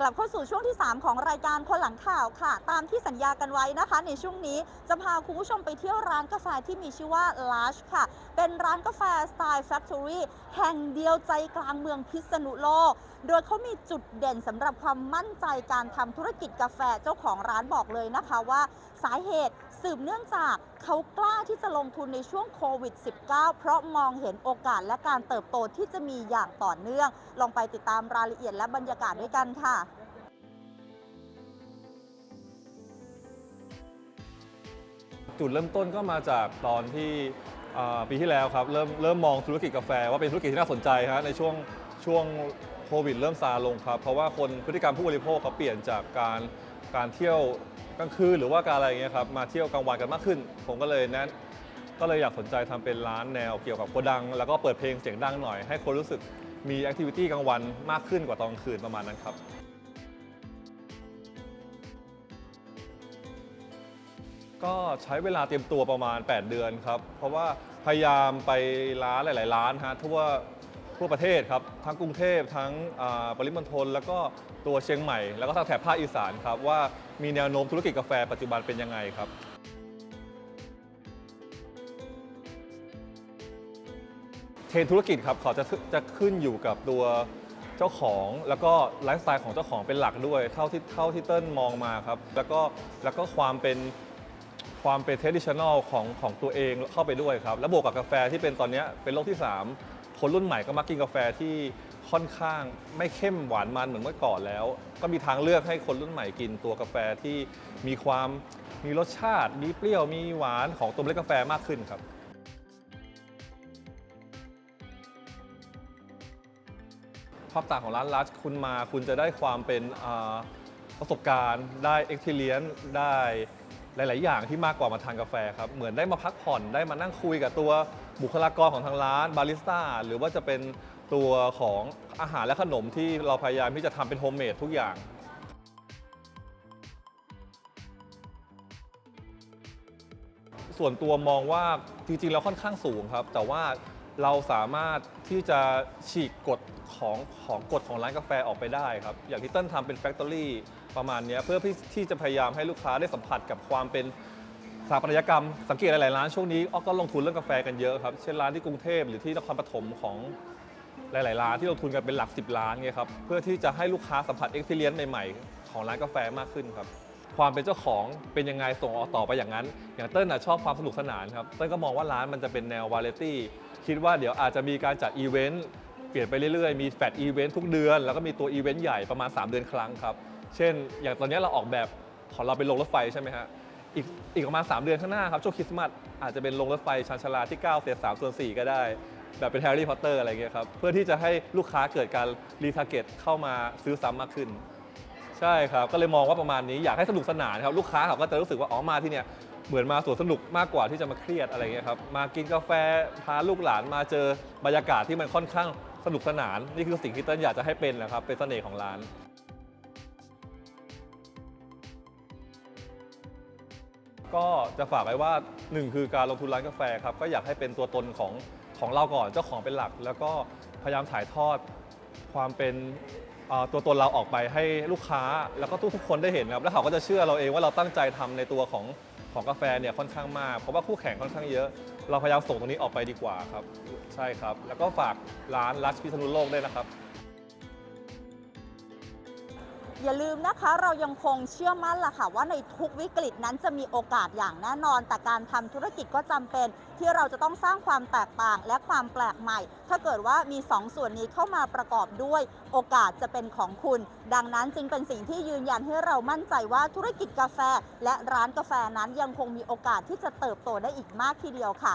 กลับเข้าสู่ช่วงที่ 3 ของรายการคนหลังข่าวค่ะ ตามที่สัญญากันไว้นะคะ ในช่วงนี้จะพาคุณผู้ชมไปเที่ยวร้านกาแฟที่มีชื่อว่า Lush ค่ะ เป็นร้านกาแฟสไตล์ Factory แห่งเดียวใจกลางเมืองพิษณุโลก โดยเขามีจุดเด่นสำหรับความมั่นใจการทำธุรกิจกาแฟเจ้าของร้านบอกเลยนะคะว่าสาเหตุสืบเนื่องจากเขากล้าที่จะลงทุนในช่วงโควิด -19 เพราะมองเห็นโอกาสและการเติบโตที่จะมีอย่างต่อเนื่อง ลองไปติดตามรายละเอียดและบรรยากาศด้วยกันค่ะ จุดเริ่มต้นก็มาจากตอนที่ปีที่แล้วครับเริ่มเริ่มมองธุรกิจกาแฟว่าเป็นธุรกิจที่น่าสนใจฮะในช่วงช่วงโควิดเริ่มซาลงครับ เพราะว่าคนพฤติกรรมผู้บริโภคเขาเปลี่ยนจากการการเที่ยวกลางคืนหรือว่าการอะไรอย่างเงี้ยครับมาเที่ยวกลางวันกันมากขึ้น ผมก็เลยแนะก็เลยอยากสนใจทำเป็นร้านแนวเกี่ยวกับโกดัง แล้วก็เปิดเพลงเสียงดังหน่อยให้คนรู้สึกมีแอคทิวิตี้กลางวันมากขึ้นกว่าตอนกลางคืนประมาณนั้นครับ ก็ใช้เวลาเตรียมตัวประมาณ 8 เดือนครับ เพราะว่าพยายามไปร้านหลาย ๆ ร้านฮะทั่วทั่วประเทศครับ ทั้งกรุงเทพทั้งอ่าปริมณฑลแล้วก็ตัวเชียงใหม่ แล้วก็ทางแถบภาคอีสานครับ ว่ามีแนวโน้มธุรกิจกาแฟปัจจุบันเป็นยังไงครับ เทรนด์ธุรกิจครับเขาจะจะขึ้นอยู่กับตัวเจ้าของ แล้วก็ไลฟ์สไตล์ของเจ้าของเป็นหลักด้วย เท่าที่เท่าที่เติ้ลมองมาครับ แล้วก็แล้วก็ความเป็น ความเป็น traditional ของของตัวเองเข้าไปด้วยครับ แล้วบวกกับกาแฟที่เป็นตอนนี้เป็นโลกที่ 3 คนรุ่นใหม่ก็มักกินกาแฟที่ค่อนข้างไม่เข้มหวานมันเหมือนเมื่อก่อนแล้ว ก็มีทางเลือกให้คนรุ่นใหม่กินตัวกาแฟที่มีความมีรสชาติ มีเปรี้ยวมีหวานของตัวเมล็ดกาแฟมากขึ้นครับความต่างของร้านลัชคุณมาคุณจะได้ความเป็นประสบการณ์ ได้ experience ได้ หลาย ๆ อย่างที่มากกว่ามาทานกาแฟครับเหมือนได้มาพักผ่อนได้มานั่งคุยกับตัวบุคลากรของทางร้านบาริสต้าหรือว่าจะเป็นตัวของอาหารและขนมที่เราพยายามที่จะทำเป็นโฮมเมดทุกอย่างส่วนตัวมองว่าจริงๆแล้วค่อนข้างสูงครับ แต่ว่า เราสามารถที่จะฉีกกฎของของกฎของร้านกาแฟออกไปได้ครับ อย่างที่เต้นทำเป็นแฟคทอรี่ประมาณเนี้ยเพื่อที่ที่จะพยายามให้ลูกค้าได้สัมผัสกับความเป็นสถาปัตยกรรม สังเกตหลาย ๆ ร้านช่วงนี้ออก็ลงทุนเรื่องกาแฟกันเยอะครับ เช่นร้านที่กรุงเทพหรือที่นครปฐมของหลาย ๆ ร้านที่ลงทุนกันเป็นหลัก 10 ล้านเงี้ยครับเพื่อที่จะให้ลูกค้าสัมผัสเอ็กซ์เพรียใหม่ ๆ ของร้านกาแฟมากขึ้นครับความเป็นเจ้าของเป็นยังไงส่งออกต่อไปอย่างนั้น อย่างเติ้ลน่ะชอบความสนุกสนานครับเติ้ลก็มองว่าร้านมันจะเป็นแนววาไรตี้ คิดว่าเดี๋ยวอาจจะมีการจัดอีเวนต์เปลี่ยนไปเรื่อยๆ มีแฟดอีเวนต์ทุกเดือน แล้วก็มีตัวอีเวนต์ใหญ่ประมาณ 3 เดือนครั้งครับ เช่น อย่างตอนนี้เราออกแบบของเราเป็นโรงรถไฟใช่ไหมฮะอีกอีกประมาณ 3 เดือนข้างหน้าครับช่วงคริสต์มาสอาจจะเป็นโรงรถไฟชานชาลาที่9เศษ3ส่วน4ก็ได้ แบบเป็นแฮร์รี่พอตเตอร์อะไรเงี้ยครับเพื่อที่จะให้ลูกค้าเกิดการรีทาร์เก็ตเข้ามาซื้อซ้ำมากขึ้น ใช่ครับ ก็เลยมองว่าประมาณนี้อยากให้สนุกสนานครับลูกค้าเขาก็จะรู้สึกว่าอ๋อมาที่เนี่ย เหมือนมาสวนสนุกมากกว่าที่จะมาเครียดอะไรเงี้ยครับมากินกาแฟพาลูกหลานมาเจอบรรยากาศที่มันค่อนข้างสนุกสนาน นี่คือสิ่งที่เต้นอยากจะให้เป็นนะครับเป็นเสน่ห์ของร้านก็จะฝากไว้ว่าหนึ่งคือการลงทุนร้านกาแฟครับก็อยากให้เป็นตัวตนของของเราก่อนเจ้าของเป็นหลัก แล้วก็พยายามถ่ายทอดความเป็นตัวตนเราออกไปให้ลูกค้า แล้วก็ทุกคนได้เห็นครับแล้วเขาก็จะเชื่อเราเองว่าเราตั้งใจทำในตัวของ ของกาแฟเนี่ยค่อนข้างมาก เพราะว่าคู่แข่งค่อนข้างเยอะ เราพยายามส่งตรงนี้ออกไปดีกว่าครับ ใช่ครับ แล้วก็ฝากร้านลัชพิษณุโลกด้วยนะครับ อย่าลืมนะคะเรายังคงเชื่อมั่นล่ะค่ะ ว่าในทุกวิกฤตนั้นจะมีโอกาสอย่างแน่นอน แต่การทำธุรกิจก็จำเป็น ที่เราจะต้องสร้างความแตกต่างและความแปลกใหม่ ถ้าเกิดว่ามี2ส่วนนี้เข้ามาประกอบด้วย โอกาสจะเป็นของคุณ ดังนั้นจึงเป็นสิ่งที่ยืนยันให้เรามั่นใจว่าธุรกิจกาแฟ และร้านกาแฟนั้นยังคงมีโอกาสที่จะเติบโตได้อีกมากทีเดียวค่ะ